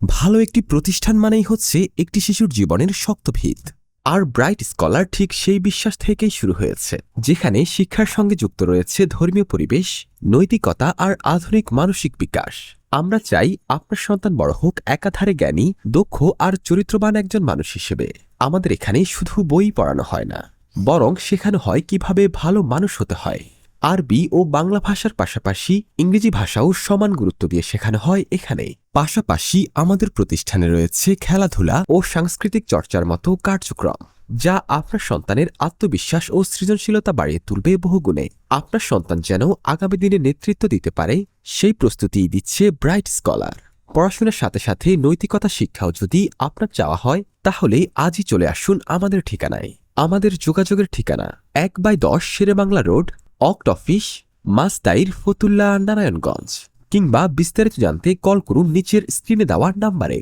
ভালো একটি প্রতিষ্ঠান মানেই হচ্ছে একটি শিশুর জীবনের শক্ত ভিত আর ব্রাইট স্কলার ঠিক সেই বিশ্বাস থেকেই শুরু হয়েছে, যেখানে শিক্ষার সঙ্গে যুক্ত রয়েছে ধর্মীয় পরিবেশ, নৈতিকতা আর আধুনিক মানসিক বিকাশ। আমরা চাই আপনার সন্তান বড় হোক, একাধারে জ্ঞানী, দক্ষ আর চরিত্রবান একজন মানুষ হিসেবে। আমাদের এখানে শুধু বই পড়ানো হয় না, বরং শেখানো হয় কীভাবে ভালো মানুষ হতে হয়। আরবি ও বাংলা ভাষার পাশাপাশি ইংরেজি ভাষাও সমান গুরুত্ব দিয়ে শেখানো হয় এখানে। পাশাপাশি আমাদের প্রতিষ্ঠানে রয়েছে খেলাধুলা ও সাংস্কৃতিক চর্চার মতো কার্যক্রম, যা আপনার সন্তানের আত্মবিশ্বাস ও সৃজনশীলতা বাড়িয়ে তুলবে বহুগুণে। আপনার সন্তান যেন আগামী দিনে নেতৃত্ব দিতে পারে, সেই প্রস্তুতিই দিচ্ছে ব্রাইট স্কলার। পড়াশোনার সাথে সাথে নৈতিকতা শিক্ষাও যদি আপনার চাওয়া হয়, তাহলে আজই চলে আসুন আমাদের ঠিকানায়। আমাদের যোগাযোগের ঠিকানা এক বাই দশ শেরেবাংলা রোড অক্ট অফিস মাস্তাইর ফতুল্লা নারায়ণগঞ্জ কিংবা বিস্তারিত জানতে কল করুন নিচের স্ক্রিনে দেওয়া নাম্বারে